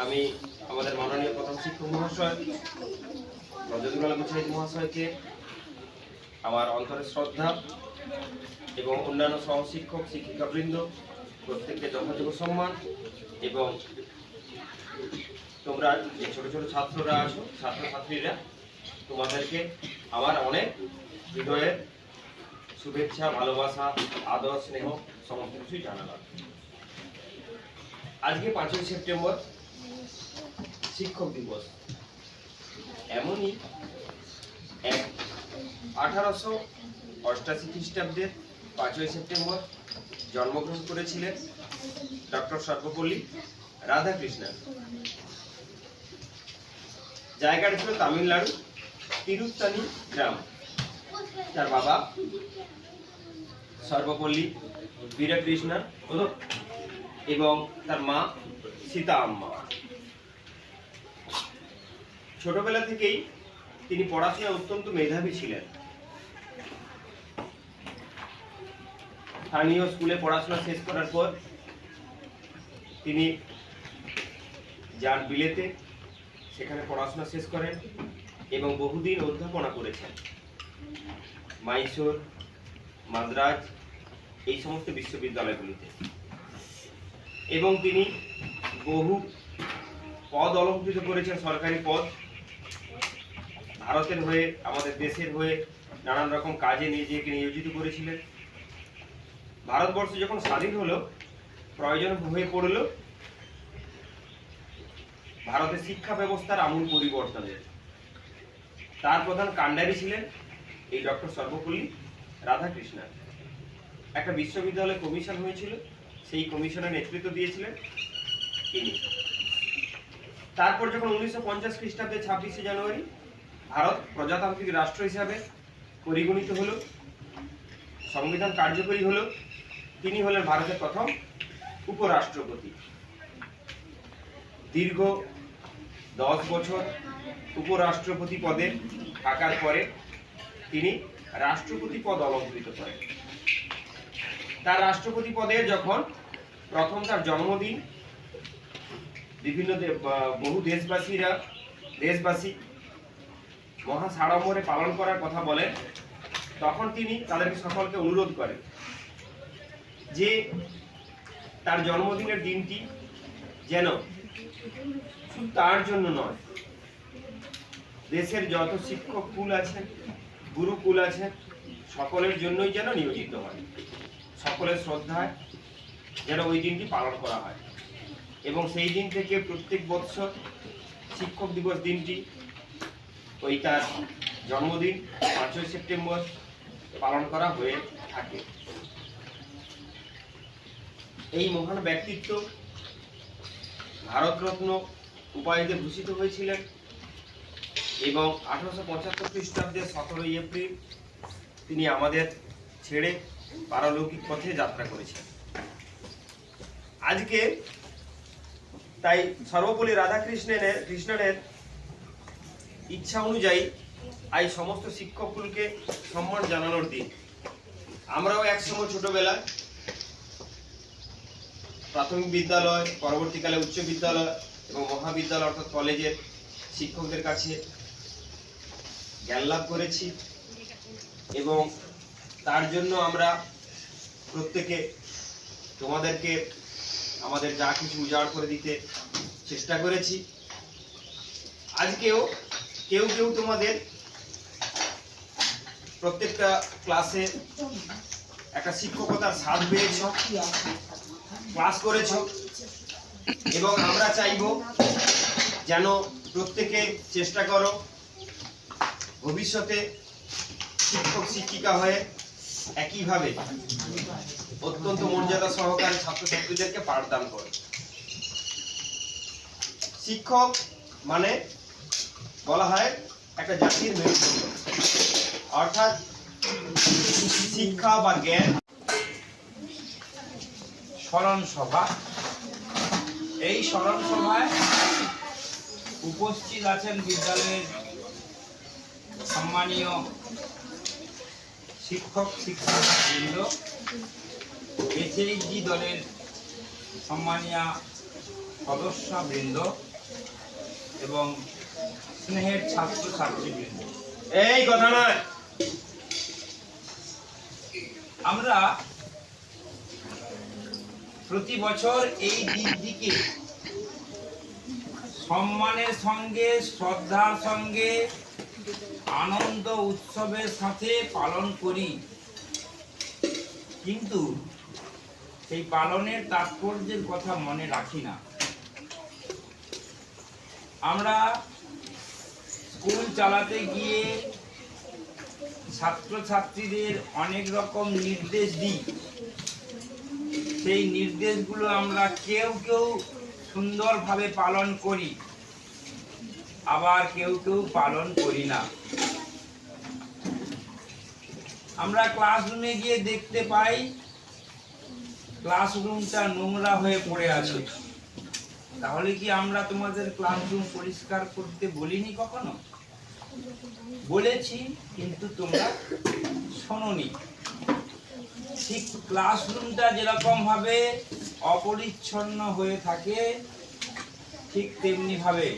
আমি আমাদের মাননীয় প্রধান শিক্ষক মহাশয় রজতগুলা মুখার্জি মহাশয়কে আমার অন্তরের শ্রদ্ধা এবং অন্যান্য সহশিক্ষক, শিক্ষিকাবৃন্দ, প্রত্যেককে যথাযোগ্য সম্মান এবং তোমরা যে ছোট ছোট ছাত্ররা আছো, ছাত্রছাত্রীরা, তোমাদেরকে আমার অনেক হৃদয়ের শুভেচ্ছা, ভালোবাসা, আদর, স্নেহ, সমস্ত কিছুই জানালাম। আজকে পাঁচই সেপ্টেম্বর শিক্ষক দিবস। এমনই এক আঠারোশো অষ্টাশি খ্রিস্টাব্দের পাঁচই সেপ্টেম্বর জন্মগ্রহণ করেছিলেন ডক্টর সর্বপল্লী রাধাকৃষ্ণন। জায়গাটা ছিল তামিলনাড়ু, তিরুত্তানি গ্রাম। তার বাবা সর্বপল্লী বীরকৃষ্ণন এবং তার মা সীতা আম্মা ছোটবেলা থেকেই তিনি পড়াশোনায় অত্যন্ত মেধাবী ছিলেন। স্থানীয় স্কুলে পড়াশোনা শেষ করার পর তিনি যান বিলেতে সেখানে পড়াশোনা শেষ করেন এবং বহুদিন অধ্যাপনা করেছেন। মাইসোর, মাদ্রাজ, এই সমস্ত বিশ্ববিদ্যালয়গুলিতে। এবং তিনি বহু পদ অলঙ্কৃত করেছেন, সরকারি পদ। ভারতের হয়ে, আমাদের দেশের হয়ে নানান রকম কাজে নিজেকে নিয়োজিত করেছিলেন। ভারতবর্ষ যখন স্বাধীন হলো, প্রয়োজন হয়ে পড়ল, ভারতের শিক্ষা ব্যবস্থার আমূল পরিবর্তনের। তার প্রধান কাণ্ডারি ছিলেন এই ডক্টর সর্বপল্লী রাধাকৃষ্ণন। একটা বিশ্ববিদ্যালয় কমিশন হয়েছিল, সেই কমিশনের নেতৃত্ব দিয়েছিলেন তিনি। তারপর যখন উনিশশো পঞ্চাশ খ্রিস্টাব্দে ছাব্বিশে জানুয়ারি ভারত প্রজাতান্ত্রিক রাষ্ট্র হিসাবে পরিগণিত হলো, সংবিধান কার্যকরী হলো, তিনি হলেন ভারতের প্রথম উপরাষ্ট্রপতি। দীর্ঘ দশ বছর উপরাষ্ট্রপতি পদে থাকার পরে তিনি রাষ্ট্রপতি পদ অলঙ্কৃত করেন। তার রাষ্ট্রপতি পদে যখন প্রথম তার জন্মদিন, বিভিন্ন বহু দেশবাসীরা দেশবাসী মহা সাড়ম্বরে পালন করার কথা বলেন, তখন তিনি তাদেরকে সকলকে অনুরোধ করেন যে তার জন্মদিনের দিনটি যেন শুধু তার জন্য নয়, দেশের যত শিক্ষক কুল আছেন গুরুকুল আছেন সকলের জন্যই যেন নিয়োজিত হয়, সকলের শ্রদ্ধায় যেন ওই দিনটি পালন করা হয়। এবং সেই দিন থেকে প্রত্যেক বৎসর শিক্ষক দিবস দিনটি ওই তার জন্মদিন পাঁচই সেপ্টেম্বর পালন করা হয়ে থাকে। এই মহান ব্যক্তিত্ব ভারতরত্ন উপাধিতে ভূষিত হয়েছিলেন এবং আঠারোশো পঁচাত্তর খ্রিস্টাব্দের সতেরোই এপ্রিল তিনি আমাদের ছেড়ে পারলৌকিক পথে যাত্রা করেছেন। আজকে তাই সর্বপল্লী রাধাকৃষ্ণনের কৃষ্ণনের ইচ্ছা অনুযায়ী আজ সমস্ত শিক্ষকগুলোকে সম্মান জানানোর দিন। আমরাও একসময় ছোটবেলায় প্রাথমিক বিদ্যালয়, পরবর্তীকালে উচ্চ বিদ্যালয় এবং মহাবিদ্যালয় অর্থাৎ কলেজের শিক্ষকদের কাছে জ্ঞান লাভ করেছি এবং তার জন্য আমরা প্রত্যেকে তোমাদেরকে আমাদের যা কিছু উজাড় করে দিতে চেষ্টা করেছি। আজকেও কেউ কেউ তোমাদের প্রত্যেকটা ক্লাসে একটা শিক্ষকতার স্বাদ পেয়েছ ক্লাস করেছ, এবং আমরা চাইব যেন প্রত্যেকে চেষ্টা করো ভবিষ্যতে শিক্ষক শিক্ষিকা হয়ে একইভাবে অত্যন্ত মর্যাদা সহকারে ছাত্রছাত্রীদেরকে পাঠদান করে। শিক্ষক মানে বলা হয় একটা জাতির মেরুদণ্ড। অর্থাৎ শিক্ষা বা জ্ঞান স্মরণ সভা। এই স্মরণ সভায় উপস্থিত আছেন বিদ্যালয়ের সম্মানীয় শিক্ষক, শিক্ষকবৃন্দ এসএইচজি দলের সম্মানীয় সদস্যবৃন্দ এবং স্নেহের ছাত্র ছাত্রীবৃন্দ এই কথা নয়। আমরা প্রতি বছর এই দিনটিকে সম্মানের সঙ্গে শ্রদ্ধার সঙ্গে আনন্দ উৎসবের সাথে পালন করি। কিন্তু সেই পালনের তাৎপর্যের কথা মনে রাখি না। আমরা স্কুল চালাতে গিয়ে ছাত্রছাত্রীদের অনেক রকম নির্দেশ দিই। সেই নির্দেশগুলো আমরা কেউ কেউ সুন্দরভাবে পালন করি, আবার কেউ কেউ পালন করি না। আমরা ক্লাসরুমে গিয়ে দেখতে পাই, ক্লাসরুমটা নোংরা হয়ে পড়ে আছে। তাহলে কি আমরা তোমাদের ক্লাসরুম পরিষ্কার করতে বলিনি কখনো? বলেছি কিন্তু তোমরা শোনি ঠিক ক্লাসরুমটা যেরকমভাবে অপরিচ্ছন্ন হয়ে থাকে ঠিক তেমনি ভাবে